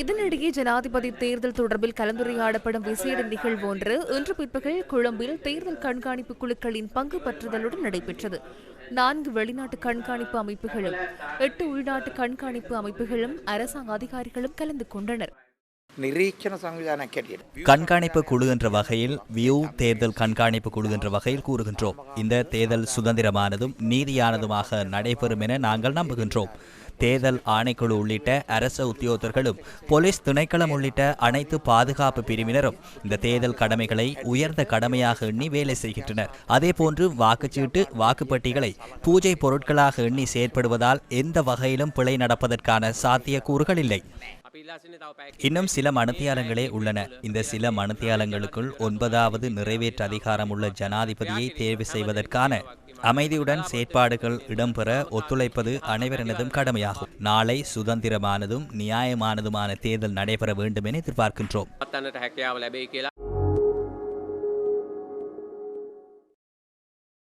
இதனிடையே ஜனாதிபதி தேர்தல் தொடர்பில் கலந்துரையாடப்படும் விசேட நிகழ்வு ஒன்று இன்று பிற்பகல் கொழும்பில் தேர்தல் கண்காணிப்பு குழுக்களின் பங்கு பற்றுதலுடன் நடைபெற்றது. நான்கு வெளிநாட்டு கண்காணிப்பு அமைப்புகளும் எட்டு உள்நாட்டு கண்காணிப்பு அமைப்புகளும் அரசாங்க அதிகாரிகளும் கலந்து கொண்டனர். கண்காணிப்பு குழு என்ற வகையில் வியூ தேர்தல் கண்காணிப்பு குழு என்ற வகையில் கூறுகின்றோம். இந்த தேர்தல் சுதந்திரமானதும் நீதியானதுமாக நடைபெறும் என நாங்கள் நம்புகின்றோம். தேர்தல் ஆணைக்குழு உள்ளிட்ட அரச உத்தியோகர்களும் போலீஸ் திணைக்களம் உள்ளிட்ட அனைத்து பாதுகாப்பு பிரிவினரும் இந்த தேர்தல் கடமைகளை உயர்ந்த கடமையாக எண்ணி வேலை செய்கின்றனர். அதேபோன்று வாக்குச்சீட்டு வாக்குப்பட்டிகளை பூஜை பொருட்களாக எண்ணி செயற்படுவதால் எந்த வகையிலும் பிழை நடப்பதற்கான சாத்தியக்கூறுகள் இல்லை. இன்னும் சில மனுத்தியாலங்களே உள்ளன. இந்த சில மனுத்தியாலங்களுக்குள் ஒன்பதாவது நிறைவேற்று அதிகாரம் உள்ள ஜனாதிபதியை தேர்வு செய்வதற்கான அமைதியுடன் செயற்பாடுகள் இடம்பெற ஒத்துழைப்பது அனைவரினதும் கடமையாகும். நாளை சுதந்திரமானதும் நியாயமானதுமான தேர்தல் நடைபெற வேண்டும் என எதிர்பார்க்கின்றோம்